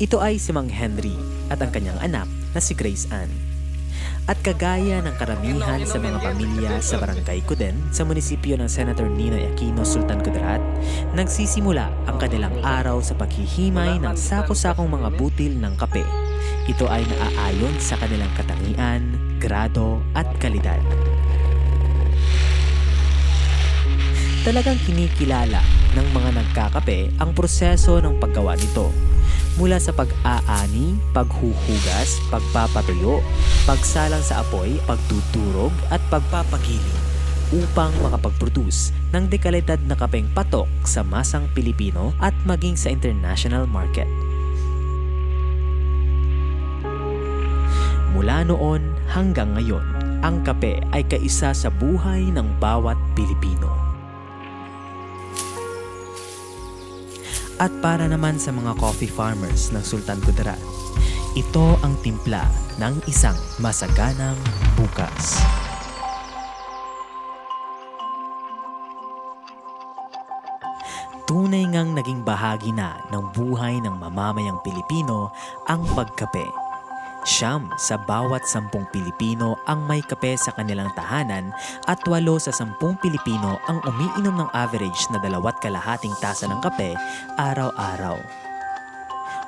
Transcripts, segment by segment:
Ito ay si Mang Henry at ang kanyang anak na si Grace Ann. At kagaya ng karamihan sa mga pamilya sa barangay Cuden sa munisipyo ng Senator Ninoy Aquino Sultan Kudarat, nagsisimula ang kanilang araw sa paghihimay ng sako-sakong mga butil ng kape. Ito ay naaayon sa kanilang katangian, grado at kalidad. Talagang kinikilala ng mga nagkakape ang proseso ng paggawa nito mula sa pag-aani, paghuhugas, pagpapatuyo, pagsalang sa apoy, pagtuturog at pagpapagiling upang makapag-produce ng dekalidad na kapeng patok sa masang Pilipino at maging sa international market. Mula noon hanggang ngayon, ang kape ay kaisa sa buhay ng bawat Pilipino. At para naman sa mga coffee farmers ng Sultan Kudarat, ito ang timpla ng isang masaganang bukas. Tunay ngang naging bahagi na ng buhay ng mamamayang Pilipino ang pagkape. Siyam sa bawat sampung Pilipino ang may kape sa kanilang tahanan at walo sa sampung Pilipino ang umiinom ng average na dalawat kalahating tasa ng kape araw-araw.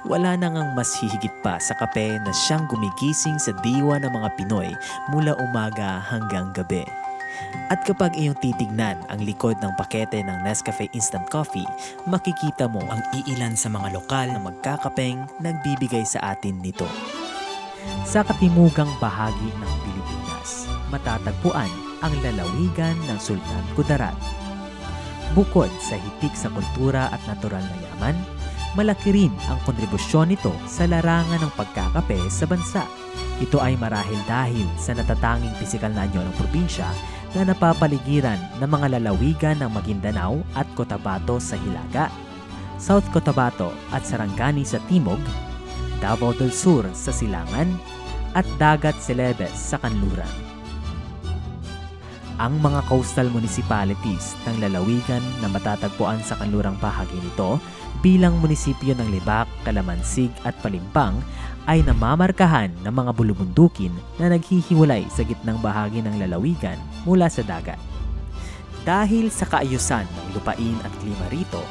Wala na ngang mas hihigit pa sa kape na siyang gumigising sa diwa ng mga Pinoy mula umaga hanggang gabi. At kapag iyong titignan ang likod ng pakete ng Nescafe Instant Coffee, makikita mo ang iilan sa mga lokal na magkakapeng nagbibigay sa atin nito. Sa katimugang bahagi ng Pilipinas, matatagpuan ang lalawigan ng Sultan Kudarat. Bukod sa hitik sa kultura at natural na yaman, malaki rin ang kontribusyon nito sa larangan ng pagkakape sa bansa. Ito ay marahil dahil sa natatanging pisikal na anyo ng probinsya na napapaligiran ng mga lalawigan ng Maguindanao at Cotabato sa Hilaga, South Cotabato at Sarangani sa Timog, Davao del Sur sa Silangan, at Dagat Celebes sa Kanluran. Ang mga coastal municipalities ng lalawigan na matatagpuan sa kanlurang bahagi nito bilang munisipyo ng Libak, Kalamansig at Palimpang ay namamarkahan ng mga bulubundukin na naghihiwalay sa gitnang bahagi ng lalawigan mula sa dagat. Dahil sa kaayusan ng lupain at klima rito,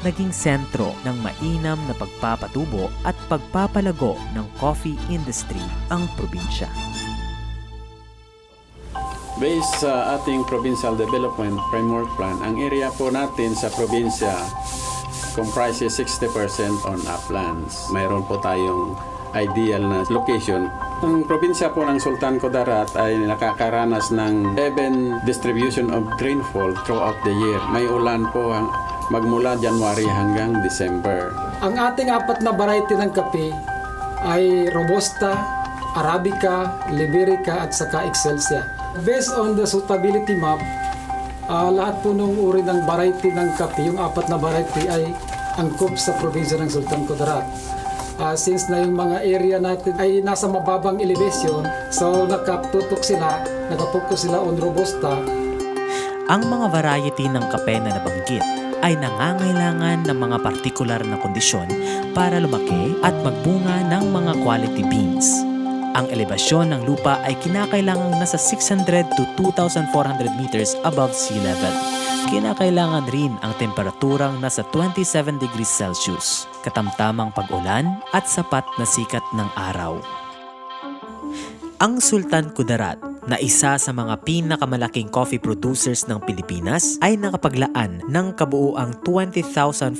naging sentro ng mainam na pagpapatubo at pagpapalago ng coffee industry ang probinsya. Based sa ating Provincial Development Framework Plan, ang area po natin sa probinsya comprises 60% on uplands. Mayroon po tayong ideal na location. Ang probinsya po ng Sultan Kudarat ay nakakaranas ng even distribution of rainfall throughout the year. May ulan po magmula January hanggang December. Ang ating apat na variety ng kape ay Robusta, Arabica, Liberica at saka Excelsia. Based on the suitability map, ah, lahat po ng uri ng variety ng kape, yung apat na variety ay angkop sa probinsya ng Sultan Kudarat. Ah, since na yung mga area natin ay nasa mababang elevation, so nakatutok sila, nakapokus sila on Robusta, Ang mga variety ng kape na nabanggit ay nangangailangan ng mga partikular na kondisyon para lumaki at magbunga ng mga quality beans. Ang elevasyon ng lupa ay kinakailangang nasa 600 to 2,400 meters above sea level. Kinakailangan rin ang temperaturang nasa 27 degrees Celsius, katamtamang pag-ulan at sapat na sikat ng araw. Ang Sultan Kudarat na isa sa mga pinakamalaking coffee producers ng Pilipinas ay nakapaglaan ng kabuuang 20,437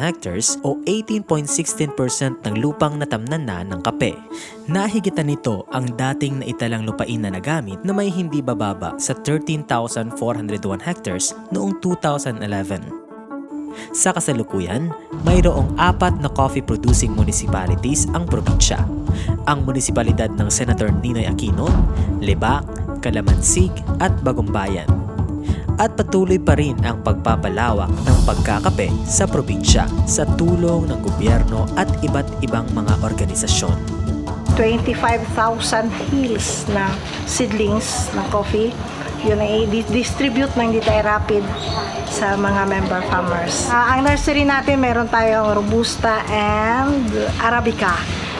hectares o 18.16% ng lupang natamnan na ng kape. Nahigitan nito ang dating naitalang lupain na nagamit na may hindi bababa sa 13,401 hectares noong 2011. Sa kasalukuyan, mayroong apat na coffee-producing municipalities ang probinsya. Ang munisipalidad ng Senator Ninoy Aquino, Lebak, Kalamansig at Bagumbayan. At patuloy pa rin ang pagpapalawak ng pagkakape sa probinsya sa tulong ng gobyerno at iba't ibang mga organisasyon. 25,000 hills na seedlings ng coffee Yun ay i-distribute ng Ditay Rapid sa mga member farmers. Ah, ang nursery natin, meron tayong Robusta and Arabica.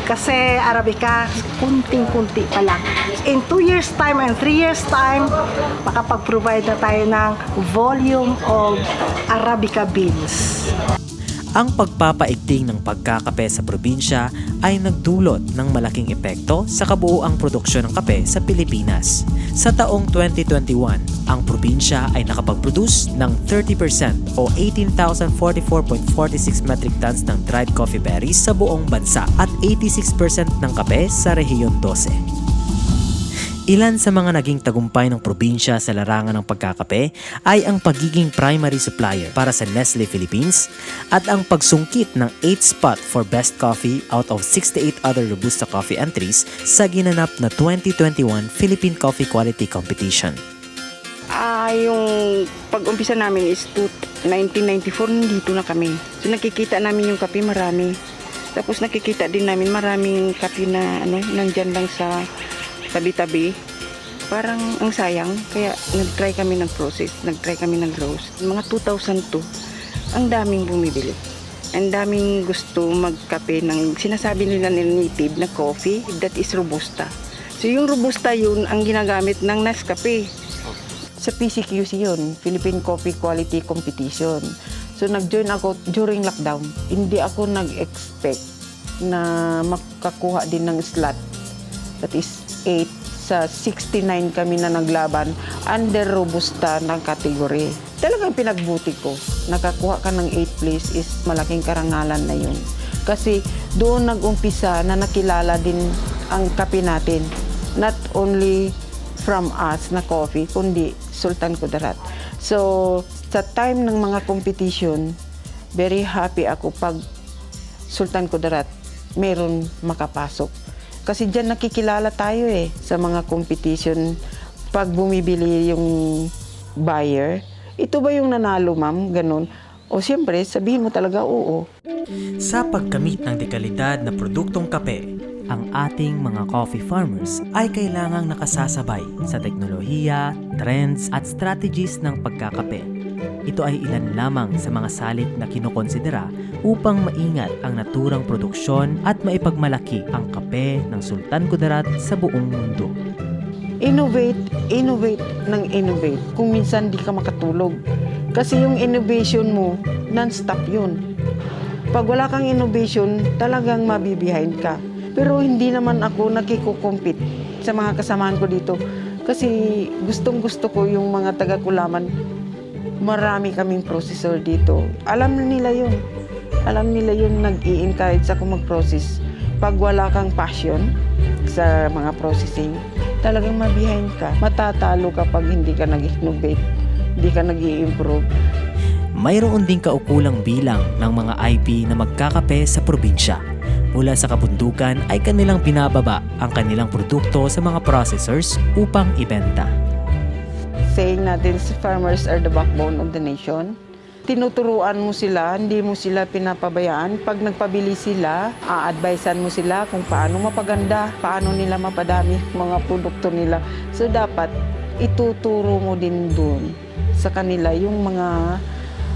Kasi Arabica, kunting-kunti pa lang. In 2 years time and 3 years time, makapag-provide na tayo ng volume of Arabica beans. Ang pagpapaigting ng pagkakape sa probinsya ay nagdulot ng malaking epekto sa kabuuang produksyon ng kape sa Pilipinas. Sa taong 2021, ang probinsya ay nakapag-produce ng 30% o 18,044.46 metric tons ng dried coffee berries sa buong bansa at 86% ng kape sa Rehiyon 12. Ilan sa mga naging tagumpay ng probinsya sa larangan ng pagkakape ay ang pagiging primary supplier para sa Nestle Philippines at ang pagsungkit ng 8th spot for best coffee out of 68 other Robusta coffee entries sa ginanap na 2021 Philippine Coffee Quality Competition. Ah, yung pag-umpisa namin is to 1994, nandito na kami. So nakikita namin yung kape marami. Tapos nakikita din namin maraming kape na ano, nandyan lang sa tabi-tabi. Parang ang sayang, kaya nag-try kami ng process, nag-try kami ng roast. Mga 2002, ang daming bumibili. Ang daming gusto magkape ng sinasabi nila ng native na coffee that is robusta. So yung robusta yun ang ginagamit ng Nescafe sa PCQC yun, Philippine Coffee Quality Competition. So nag-join ako during lockdown. Hindi ako nag-expect na makakuha din ng slot. That is 8 sa 69 kami na naglaban under Robusta ng category. Talagang pinagbuti ko. Nakakuha ka ng 8 place is malaking karangalan na yun. Kasi doon nag-umpisa na nakilala din ang kape natin. Not only from us na coffee, kundi Sultan Kudarat. So, sa time ng mga competition, very happy ako pag Sultan Kudarat meron makapasok. Kasi dyan nakikilala tayo eh sa mga competition. Pag bumibili yung buyer, ito ba yung nanalo ma'am? Ganon. O siyempre, sabihin mo talaga oo. Sa pagkamit ng dekalidad na produktong kape, ang ating mga coffee farmers ay kailangang nakasasabay sa teknolohiya, trends at strategies ng pagkakape. Ito ay ilan lamang sa mga salik na kinukonsidera upang maingat ang naturang produksyon at maipagmalaki ang kape ng Sultan Kudarat sa buong mundo. innovate, innovate ng innovate. Kung minsan di ka makatulog. Kasi yung innovation mo, non-stop yun. Pag wala kang innovation, talagang mabibehind ka. Pero hindi naman ako nakiko-compete sa mga kasamahan ko dito. Kasi gustong gusto ko yung mga taga-kulaman. Marami kaming processor dito. Alam nila yun. Alam nila yun nag-i-encourage ako mag-process. Pag wala kang passion sa mga processing, talagang mabihind ka. Matatalo ka pag hindi ka nag-innovate, hindi ka nag improve Mayroon ding kaukulang bilang ng mga IP na magkakape sa probinsya. Mula sa kabundukan ay kanilang binababa ang kanilang produkto sa mga processors upang ibenta. Saying natin, si farmers are the backbone of the nation. Tinuturuan mo sila, hindi mo sila pinapabayaan. Pag nagpabili sila, a-advisean mo sila kung paano mapaganda, paano nila mapadami mga produkto nila. So dapat ituturo mo din doon sa kanila yung mga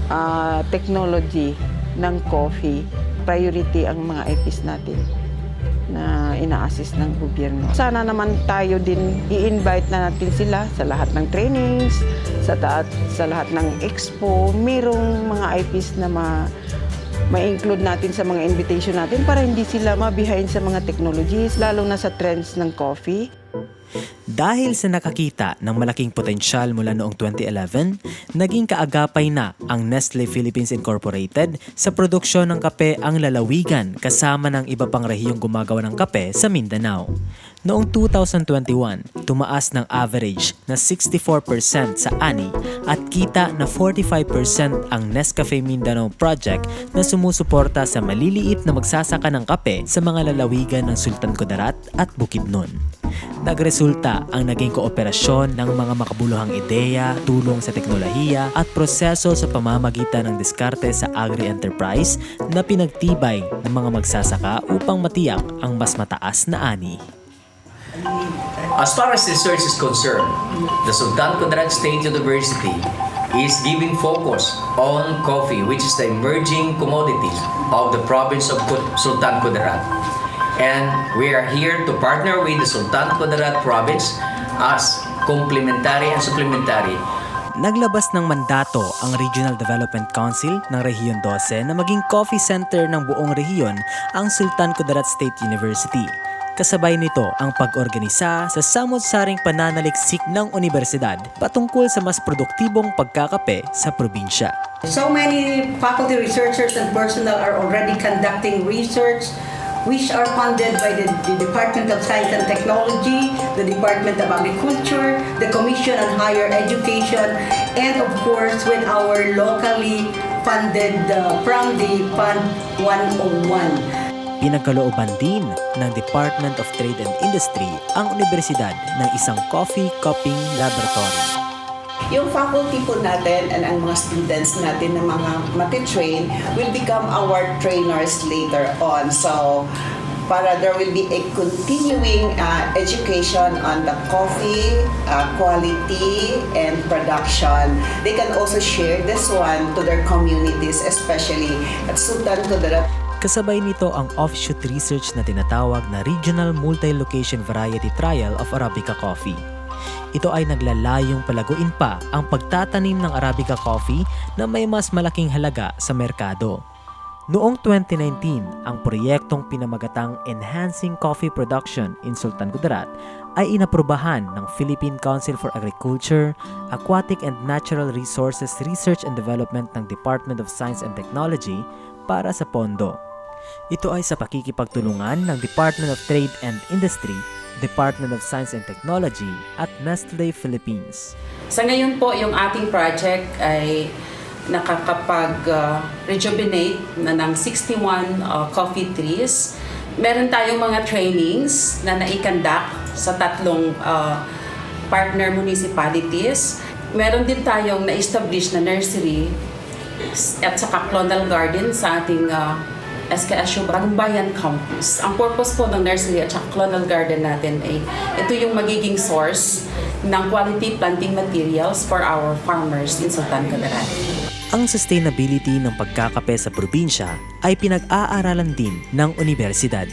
ah, technology ng coffee. Priority ang mga IPs natin na ina-assist ng gobyerno. Sana naman tayo din i-invite na natin sila sa lahat ng trainings, sa, taat, sa lahat ng expo. Merong mga IPs na ma, ma-include natin sa mga invitation natin para hindi sila ma-behind sa mga technologies, lalo na sa trends ng coffee. Dahil sa nakakita ng malaking potensyal mula noong 2011, naging kaagapay na ang Nestle Philippines Incorporated sa produksyon ng kape ang lalawigan kasama ng iba pang rehiyong gumagawa ng kape sa Mindanao. Noong 2021, tumaas ng average na 64% sa ani at kita na 45% ang Nescafe Mindanao Project na sumusuporta sa maliliit na magsasaka ng kape sa mga lalawigan ng Sultan Kudarat at Bukidnon. Nagresulta ang naging kooperasyon ng mga makabuluhang ideya, tulong sa teknolohiya at proseso sa pamamagitan ng diskarte sa agri-enterprise na pinagtibay ng mga magsasaka upang matiyak ang mas mataas na ani. As far as research is concerned, the Sultan Kudarat State University is giving focus on coffee, which is the emerging commodity of the province of Sultan Kudarat. And we are here to partner with the Sultan Kudarat province as complementary and supplementary Naglabas ng mandato ang Regional Development Council ng Rehiyon 12 na maging coffee center ng buong rehiyon ang Sultan Kudarat State University. Kasabay nito ang pag-organisa sa samot-saring pananaliksik ng universidad patungkol sa mas produktibong pagkakape sa probinsya. So many faculty researchers and personnel are already conducting research which are funded by the, the Department of Science and Technology, the Department of Agriculture, the Commission on Higher Education, and of course with our locally funded uh, from the Fund 101. Pinagkalooban din ng Department of Trade and Industry ang universidad ng isang coffee cupping laboratory. Yung faculty po natin and ang mga students natin na mga matitrain will become our trainers later on. So, para there will be a continuing uh, education on the coffee uh, quality and production. They can also share this one to their communities, especially at Sultan Kudarat Kasabay nito ang offshoot research na tinatawag na Regional Multi-Location Variety Trial of Arabica Coffee. Ito ay naglalayong palaguin pa ang pagtatanim ng Arabica coffee na may mas malaking halaga sa merkado. Noong 2019, ang proyektong pinamagatang Enhancing Coffee Production in Sultan Kudarat ay inaprubahan ng Philippine Council for Agriculture, Aquatic and Natural Resources Research and Development ng Department of Science and Technology para sa pondo. Ito ay sa pakikipagtulungan ng Department of Trade and Industry, Department of Science and Technology at Nestle Philippines. Sa ngayon po, yung ating project ay nakakapag-rejuvenate na ng 61 uh, coffee trees. Meron tayong mga trainings na naikandak sa tatlong uh, partner municipalities. Meron din tayong na-establish na nursery at saka clonal garden sa ating uh, SKSU Bagong Bayan Campus. Ang purpose po ng nursery at saka clonal garden natin ay ito yung magiging source ng quality planting materials for our farmers in Sultan Kudarat. Ang sustainability ng pagkakape sa probinsya ay pinag-aaralan din ng universidad.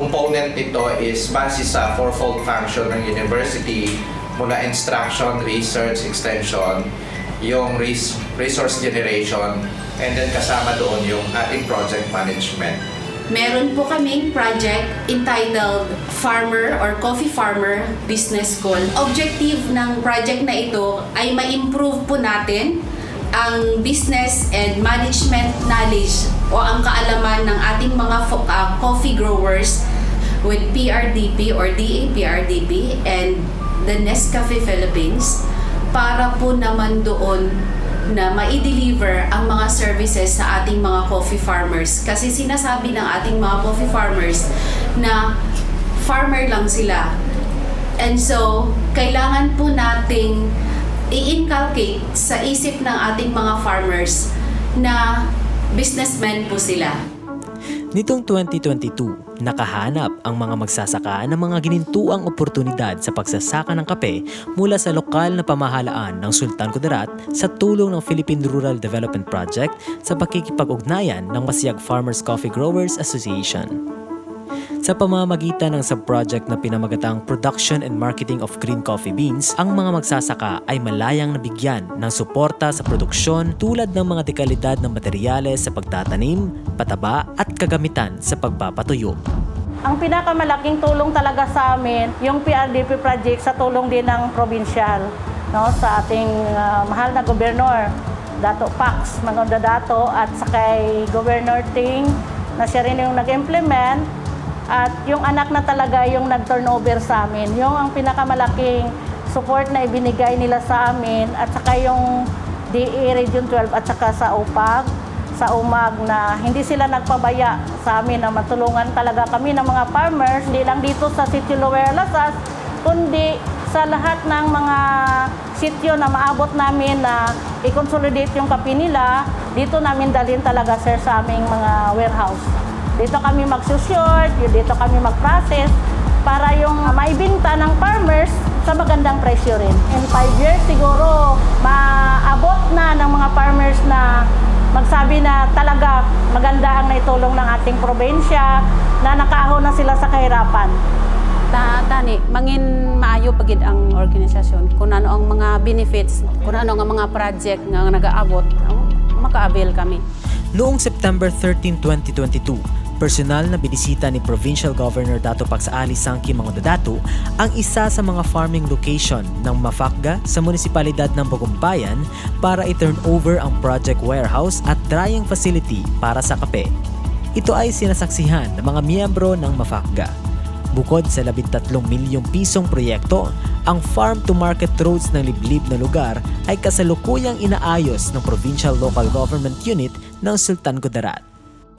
component nito is base sa fourfold function ng university mula instruction, research, extension, yung res- resource generation, and then kasama doon yung ating project management. Meron po kaming project entitled Farmer or Coffee Farmer Business School. Objective ng project na ito ay ma-improve po natin ang business and management knowledge o ang kaalaman ng ating mga ah, coffee growers with PRDP or DAPRDP and the Nescafe Philippines para po naman doon na ma-deliver ang mga services sa ating mga coffee farmers. Kasi sinasabi ng ating mga coffee farmers na farmer lang sila. And so, kailangan po nating i-inculcate sa isip ng ating mga farmers na businessmen po sila. Nitong 2022, nakahanap ang mga magsasaka ng mga ginintuang oportunidad sa pagsasaka ng kape mula sa lokal na pamahalaan ng Sultan Kudarat sa tulong ng Philippine Rural Development Project sa pakikipag-ugnayan ng Masiyag Farmers Coffee Growers Association. Sa pamamagitan ng sub-project na pinamagatang Production and Marketing of Green Coffee Beans, ang mga magsasaka ay malayang nabigyan ng suporta sa produksyon tulad ng mga dekalidad ng materyales sa pagtatanim, pataba at kagamitan sa pagpapatuyo. Ang pinakamalaking tulong talaga sa amin, yung PRDP project sa tulong din ng provincial, no, sa ating ah, mahal na gobernador, Dato Pax, Mangonda Dato, at sa kay Governor Ting, na siya rin yung nag-implement, at yung anak na talaga yung nag-turnover sa amin. Yung ang pinakamalaking support na ibinigay nila sa amin, at saka yung DE Region 12 at saka sa UPAG, sa umag na hindi sila nagpabaya sa amin na matulungan talaga kami ng mga farmers, hindi lang dito sa sitio Lower Lasas, kundi sa lahat ng mga sitio na maabot namin na i-consolidate yung kape nila, dito namin dalhin talaga sir sa aming mga warehouse. Dito kami magsushort, dito kami mag-process para yung maibinta ng farmers sa magandang presyo rin. In 5 years siguro maabot na ng mga farmers na magsabi na talaga maganda ang naitulong ng ating probensya na nakaahon na sila sa kahirapan. Ta tani mangin maayo pagid ang organisasyon kung ano ang mga benefits kung ano ang mga project nga nagaabot ang maka-avail kami Noong September 13, 2022, personal na binisita ni Provincial Governor Dato Pagsaali Sangki Mangudadato ang isa sa mga farming location ng Mafakga sa munisipalidad ng Bagumbayan para i-turn over ang project warehouse at drying facility para sa kape. Ito ay sinasaksihan ng mga miyembro ng Mafakga. Bukod sa 13 milyong pisong proyekto, ang farm-to-market roads ng liblib na lugar ay kasalukuyang inaayos ng Provincial Local Government Unit ng Sultan Kudarat.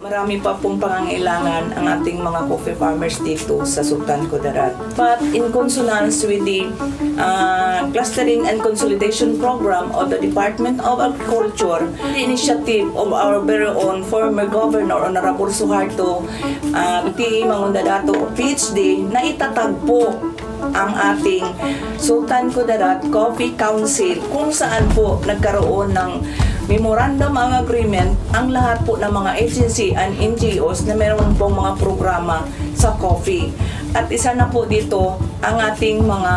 Marami pa pong pangangailangan ang ating mga coffee farmers dito sa Sultan Kudarat. But in consonance with the uh, Clustering and Consolidation Program of the Department of Agriculture, the initiative of our very own former Governor Honorable Suharto uh, T. Mangundadato, PhD, na itatag po ang ating Sultan Kudarat Coffee Council kung saan po nagkaroon ng Memorandum of Agreement ang lahat po ng mga agency and NGOs na meron pong mga programa sa coffee. At isa na po dito ang ating mga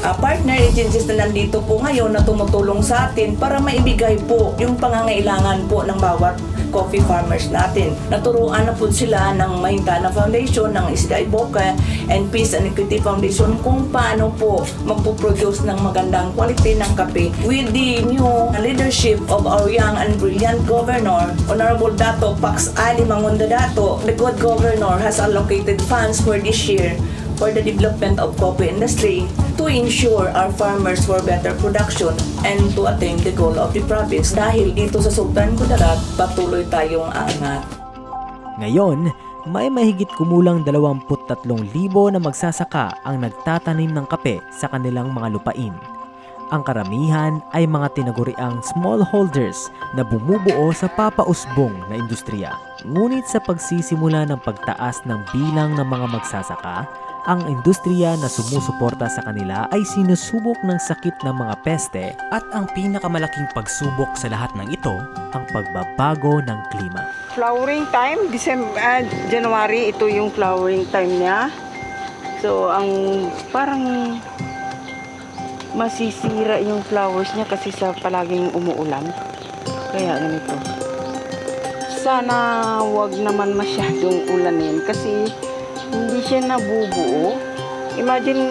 ah, partner agencies na nandito po ngayon na tumutulong sa atin para maibigay po yung pangangailangan po ng bawat coffee farmers natin. Naturuan na po sila ng Mahintana Foundation, ng Isda Iboca, and Peace and Equity Foundation kung paano po magpuproduce ng magandang quality ng kape with the new leadership of our young and brilliant governor, Honorable Dato Pax Ali Mangunda Dato. The good governor has allocated funds for this year for the development of coffee industry to ensure our farmers for better production and to attain the goal of the province. Dahil dito sa Sultan Kudarat, patuloy tayong aangat. Ngayon, may mahigit kumulang 23,000 na magsasaka ang nagtatanim ng kape sa kanilang mga lupain. Ang karamihan ay mga tinaguriang smallholders na bumubuo sa papausbong na industriya. Ngunit sa pagsisimula ng pagtaas ng bilang ng mga magsasaka, ang industriya na sumusuporta sa kanila ay sinusubok ng sakit ng mga peste at ang pinakamalaking pagsubok sa lahat ng ito, ang pagbabago ng klima. Flowering time, December, January, ito yung flowering time niya. So, ang parang masisira yung flowers niya kasi sa palaging umuulan. Kaya ganito. Sana wag naman masyadong ulanin kasi hindi siya nabubuo. Imagine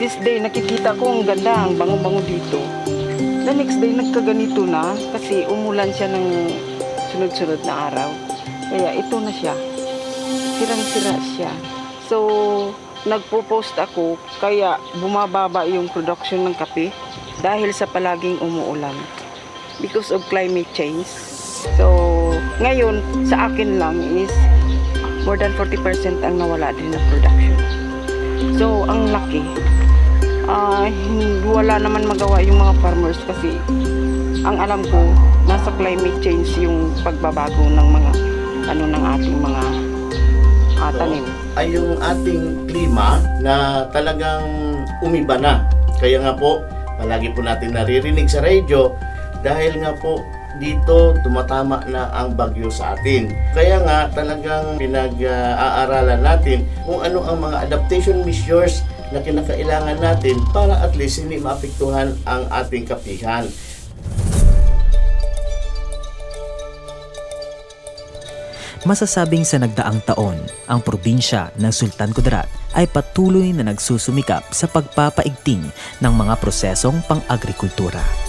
this day nakikita ko ang ganda, ang bango-bango dito. The next day nagkaganito na kasi umulan siya ng sunod-sunod na araw. Kaya ito na siya. Sirang-sira siya. So, nagpo-post ako kaya bumababa yung production ng kape dahil sa palaging umuulan because of climate change. So, ngayon sa akin lang is more than 40% ang nawala din na production. So, ang laki. Hin- wala naman magawa yung mga farmers kasi ang alam ko nasa climate change yung pagbabago ng mga ano ng ating mga tanim. ay yung ating klima na talagang umiba na. Kaya nga po, palagi po natin naririnig sa radio dahil nga po dito tumatama na ang bagyo sa atin. Kaya nga talagang pinag-aaralan natin kung ano ang mga adaptation measures na kinakailangan natin para at least hindi maapektuhan ang ating kapihan. Masasabing sa nagdaang taon, ang probinsya ng Sultan Kudarat ay patuloy na nagsusumikap sa pagpapaigting ng mga prosesong pang-agrikultura.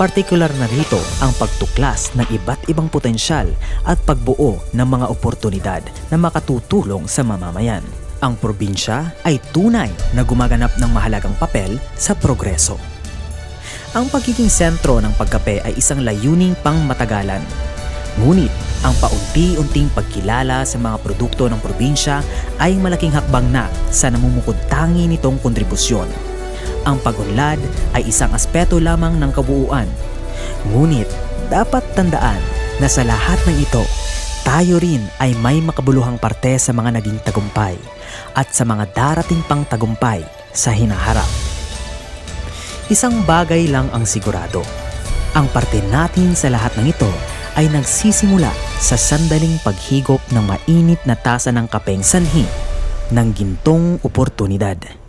Partikular na rito ang pagtuklas ng iba't ibang potensyal at pagbuo ng mga oportunidad na makatutulong sa mamamayan. Ang probinsya ay tunay na gumaganap ng mahalagang papel sa progreso. Ang pagiging sentro ng pagkape ay isang layuning pang matagalan. Ngunit ang paunti-unting pagkilala sa mga produkto ng probinsya ay malaking hakbang na sa namumukod tangi nitong kontribusyon. Ang pagunlad ay isang aspeto lamang ng kabuuan. Ngunit dapat tandaan na sa lahat ng ito, tayo rin ay may makabuluhang parte sa mga naging tagumpay at sa mga darating pang tagumpay sa hinaharap. Isang bagay lang ang sigurado. Ang parte natin sa lahat ng ito ay nagsisimula sa sandaling paghigop ng mainit na tasa ng kapeng sanhi ng gintong oportunidad.